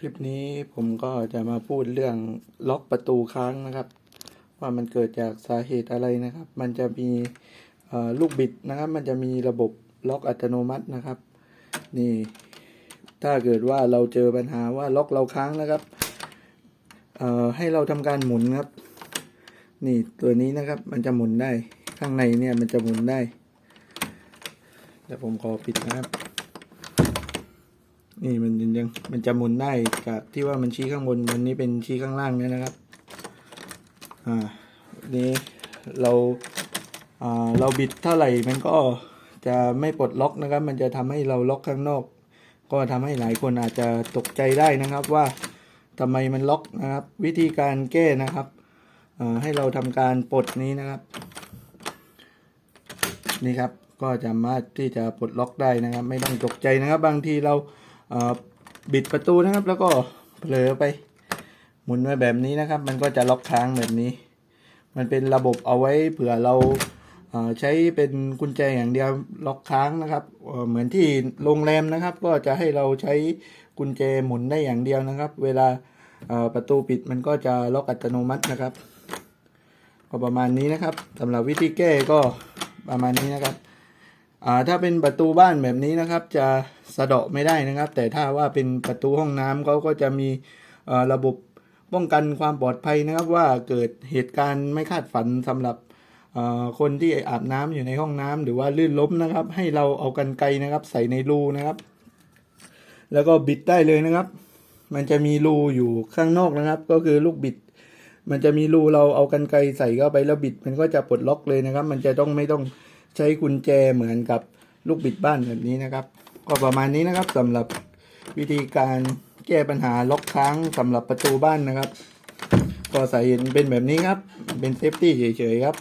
คลิปนี้ผมก็จะมาพูดเรื่องล็อกประตูค้างนะครับ ว่ามันเกิดจากสาเหตุอะไรนะครับ มันจะมีลูกบิดนะครับ มันจะมีระบบล็อกอัตโนมัตินะครับ นี่ ถ้าเกิดว่าเราเจอปัญหาว่าล็อกเราค้างนะครับให้เราทำการหมุนครับ นี่ตัวนี้นะครับ มันจะหมุนได้ข้างในเนี่ยมันจะหมุนได้เดี๋ยวผมขอปิดนะครับ นี่มันยังมันจะหมุนได้กับที่ว่ามันชี้ข้างบนวันนี้เป็นชี้ข้างล่างเนี่ยนะครับ อ่านี้เราอ่าเราบิดเท่าไหร่มันก็จะไม่ปลดล็อกนะครับ มันจะทำให้เราล็อกข้างนอก ก็ทำให้หลายคนอาจจะตกใจได้นะครับว่าทำไมมันล็อกนะครับ วิธีการแก้นะครับอ่าให้เราทำการปลดนี้นะครับ นี่ครับก็จะสามารถที่จะปลดล็อกได้นะครับ ไม่ต้องตกใจนะครับ บางทีเรา บิดประตูนะครับ แล้วก็เผลอไปหมุนไว้แบบนี้นะครับ มันก็จะล็อกค้างแบบนี้ มันเป็นระบบเอาไว้เผื่อเราเอ่อใช้เป็นกุญแจอย่างเดียวล็อกค้างนะครับเเหมือนที่โรงแรมนะครับ ก็จะให้เราใช้กุญแจหมุนได้อย่างเดียวนะครับ เวลาประตูปิดมันก็จะล็อกอัตโนมัตินะครับ ก็ประมาณนี้นะครับสำหรับวิธีแก้ก็ประมาณนี้นะครับ ถ้าเป็นประตูบ้านแบบนี้นะครับ จะสะเดาะไม่ได้นะครับ แต่ถ้าว่าเป็นประตูห้องน้ำเขาก็จะมีระบบป้องกันความปลอดภัยนะครับ ว่าเกิดเหตุการณ์ไม่คาดฝันสำหรับคนที่อาบน้ำอยู่ในห้องน้ำหรือว่าลื่นล้มนะครับ ให้เราเอากันไกรนะครับ ใส่ในรูนะครับ แล้วก็บิดได้เลยนะครับ มันจะมีรูอยู่ข้างนอกนะครับ ก็คือลูกบิด มันจะมีรูเราเอากันไกรใส่เข้าไปแล้วบิด มันก็จะปลดล็อกเลยนะครับ มันจะต้องไม่ต้อง ใช้กุญแจเหมือนกับลูกบิดบ้านแบบนี้นะครับ ก็ประมาณนี้นะครับสำหรับวิธีการแก้ปัญหาล็อกค้างสำหรับประตูบ้านนะครับ ก็ใส่เป็นแบบนี้ครับ เป็นเซฟตี้เฉยๆครับ